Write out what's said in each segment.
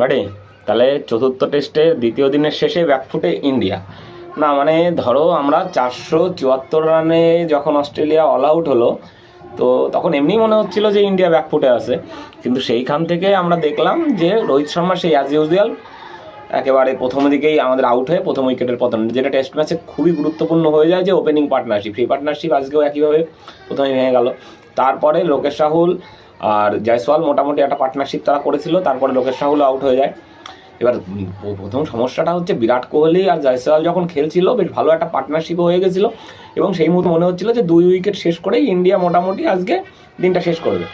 বাড়ি? তাহলে চতুর্থ টেস্টে দ্বিতীয় দিনের শেষে ব্যাকফুটে ইন্ডিয়া না মানে ধরো আমরা চারশো চুয়াত্তর রানে যখন অস্ট্রেলিয়া অল আউট হলো, তো তখন এমনি মনে হচ্ছিল যে ইন্ডিয়া ব্যাকফুটে আছে। কিন্তু সেইখান থেকে আমরা দেখলাম যে রোহিত শর্মা সেই অ্যাজ ইউজুয়াল একেবারে প্রথম দিকেই আমাদের আউট হয়ে প্রথম উইকেটের পতন। যেটা টেস্ট ম্যাচে খুবই গুরুত্বপূর্ণ হয়ে যায় যে ওপেনিং পার্টনারশিপ সেই পার্টনারশিপ আজকেও একইভাবে প্রথমে ভেঙে গেল। তারপরে লোকেশ রাহুল আর জয়সওয়াল মোটামুটি একটা পার্টনারশিপ তারা করেছিল, তারপরে লোকেশ রাহুল আউট হয়ে যায়। এবার প্রথম সমস্যাটা হচ্ছে বিরাট কোহলি আর জয়সওয়াল যখন খেলছিল, বেশ ভালো একটা পার্টনারশিপও হয়ে গেছিল এবং সেই মুহূর্তে মনে হচ্ছিল যে দুই উইকেট শেষ করেই ইন্ডিয়া মোটামুটি আজকে দিনটা শেষ করবে।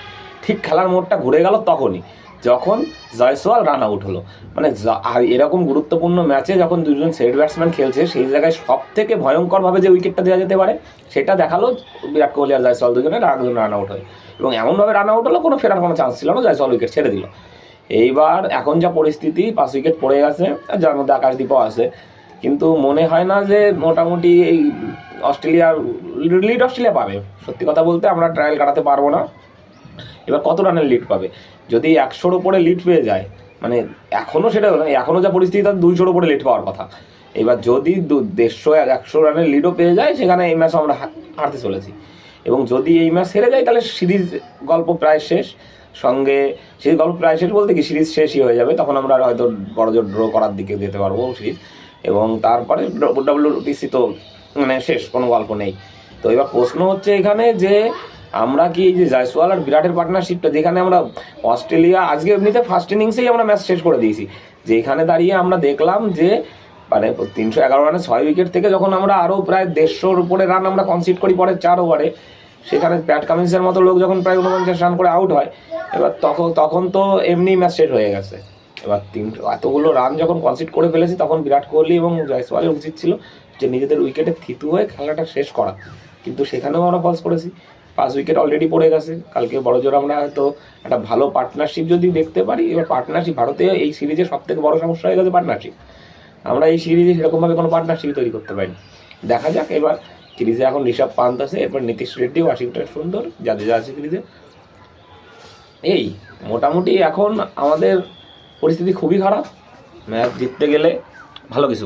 ঠিক খেলার মোড়টা ঘুরে গেল তখনই, যখন জয়সওয়াল রান আউট হলো। মানে আর এরকম গুরুত্বপূর্ণ ম্যাচে যখন দুজন সেট ব্যাটসম্যান খেলছে, সেই জায়গায় সব থেকে ভয়ঙ্করভাবে যে উইকেটটা দেওয়া যেতে পারে, সেটা দেখাল বিরাট কোহলি আর জয়সওয়াল দুজনের, আর দুজন রান আউট হয় এবং এমনভাবে রান আউট হলো, কোনো ফেরার কোনো চান্স ছিল না, জয়সওয়াল উইকেট ছেড়ে দিল। এইবার এখন যা পরিস্থিতি, পাঁচ উইকেট পড়ে গেছে, আর যার মধ্যে আকাশদীপও আছে। কিন্তু মনে হয় না যে মোটামুটি এই অস্ট্রেলিয়ার লিড অস্ট্রেলিয়া পাবে। সত্যি কথা বলতে আমরা ট্রায়াল কাটাতে পারব না। এবার কত রানের লিড পাবে? যদি একশোর উপরে লিড পেয়ে যায় মানে এখনও সেটা এখনও যা পরিস্থিতি তার দুইশোর উপরে লিড পাওয়ার কথা। এবার যদি দু- দেড়শো এক একশো রানের লিডও পেয়ে যায়, সেখানে এই ম্যাচ আমরা হারতে চলেছি। এবং যদি এই ম্যাচ হেরে যায়, তাহলে সিরিজ গল্প প্রায় শেষ। সঙ্গে সিরিজ গল্প প্রায় শেষ বলতে কি, সিরিজ শেষই হয়ে যাবে, তখন আমরা হয়তো বড় জোর ড্র করার দিকে যেতে পারব সিরিজ। এবং তারপরে ডব্লিউটিসি তো মানে শেষ, কোনো গল্প নেই। তো এবার প্রশ্ন হচ্ছে এখানে যে আমরা কি এই যে জয়সওয়াল আর বিরাটের পার্টনারশিপটা যেখানে আমরা অস্ট্রেলিয়া, আজকে এমনিতে ফার্স্ট ইনিংসেই আমরা ম্যাচ শেষ করে দিয়েছি। যেখানে দাঁড়িয়ে আমরা দেখলাম যে মানে তিনশো এগারো রানে ছয় উইকেট থেকে যখন আমরা আরও প্রায় দেড়শোর উপরে রান আমরা কনসিড করি পরে চার ওভারে সেখানে প্যাট কামিন্সের মতো লোক যখন প্রায় উনপঞ্চাশ রান করে আউট হয়, এবার তখন তখন তো এমনি ম্যাচ শেষ হয়ে গেছে। এবার তিন, এতগুলো রান যখন কনসিড করে ফেলেছি, তখন বিরাট কোহলি এবং জয়সওয়ালের উচিত ছিল যে নিজেদের উইকেটে থিতু হয়ে খেলাটা শেষ করা। কিন্তু সেখানেও আমরা ফলস করেছি। পাঁচ উইকেট অলরেডি পড়ে গেছে। কালকে বড় জোর আমরা হয়তো একটা ভালো পার্টনারশিপ যদি দেখতে পারি, এবার পার্টনারশিপ ভারতে এই সিরিজের সব থেকে বড় সমস্যা হয়ে গেছে পার্টনারশিপ আমরা এই সিরিজে সেরকমভাবে কোনো পার্টনারশিপ তৈরি করতে পারি দেখা যাক এবার সিরিজে এখন ঋষভ পান্ত আছে, এরপর নীতিশ রেড্ডি, ওয়াশিংটন সুন্দর, জাদেজা আছে সিরিজে এই, মোটামুটি এখন আমাদের পরিস্থিতি খুবই খারাপ। ম্যাচ জিততে গেলে ভালো কিছু